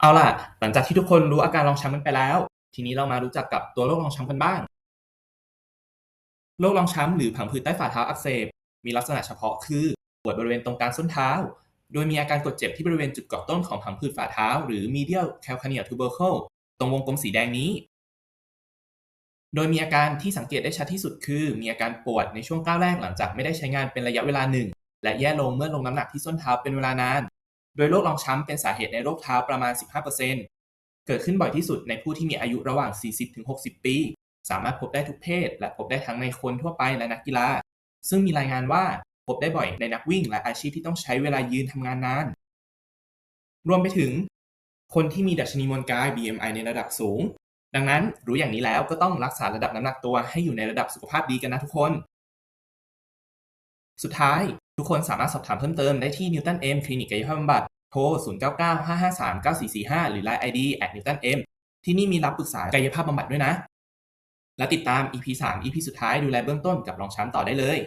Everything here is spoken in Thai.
เอาล่ะ หลังจากที่ทุกคนรู้อาการรองช้ำกันไปแล้ว ทีนี้เรามารู้จักกับตัวโรครองช้ำกันบ้าง โรครองช้ำหรือผังผืดใต้ฝ่าเท้าอักเสบ มีลักษณะเฉพาะคือปวดบริเวณตรงกลางส้นเท้า โดยมีอาการกดเจ็บที่บริเวณจุดเกาะต้นของผังผืดฝ่าเท้า หรือ medial calcaneal tubercle ตรงวงกลมสีแดงนี้ โดยมีอาการที่สังเกตได้ชัดที่สุดคือ มีอาการปวดในช่วงก้าวแรกหลังจากไม่ได้ใช้งานเป็นระยะเวลาหนึ่งและแย่ลงเมื่อลงน้ำหนักที่ส้นเท้าเป็นเวลานาน โดยโรครองช้ำเป็นสาเหตุในโรคเท้าประมาณ 15%เกิดขึ้นบ่อยที่สุดในผู้ที่มีอายุระหว่าง 40-60 ปี สามารถพบได้ทุกเพศ และพบได้ทั้งในคนทั่วไปและนักกีฬา ซึ่งมีรายงานว่าพบได้บ่อยในนักวิ่ง และอาชีพที่ต้องใช้เวลายืนทำงานนาน รวมไปถึง คนที่มีดัชนีมวลกาย BMI ในระดับสูง ดังนั้นรู้อย่างนี้แล้วก็ต้องรักษาระดับน้ำหนักตัวให้อยู่ในระดับสุขภาพดีกันนะทุกคน สุดท้าย ทุกคนสามารถสอบถามเพิ่มเติมได้ที่ Newton M คลินิกกายภาพบำบัดโทร 0995539445 หรือ Line ID @newton m ที่นี่มีรับปรึกษากายภาพบำบัดด้วยนะ และติดตาม EP 3 EP สุดท้ายดูแลเบื้องต้นกับรองช้ำต่อได้เลย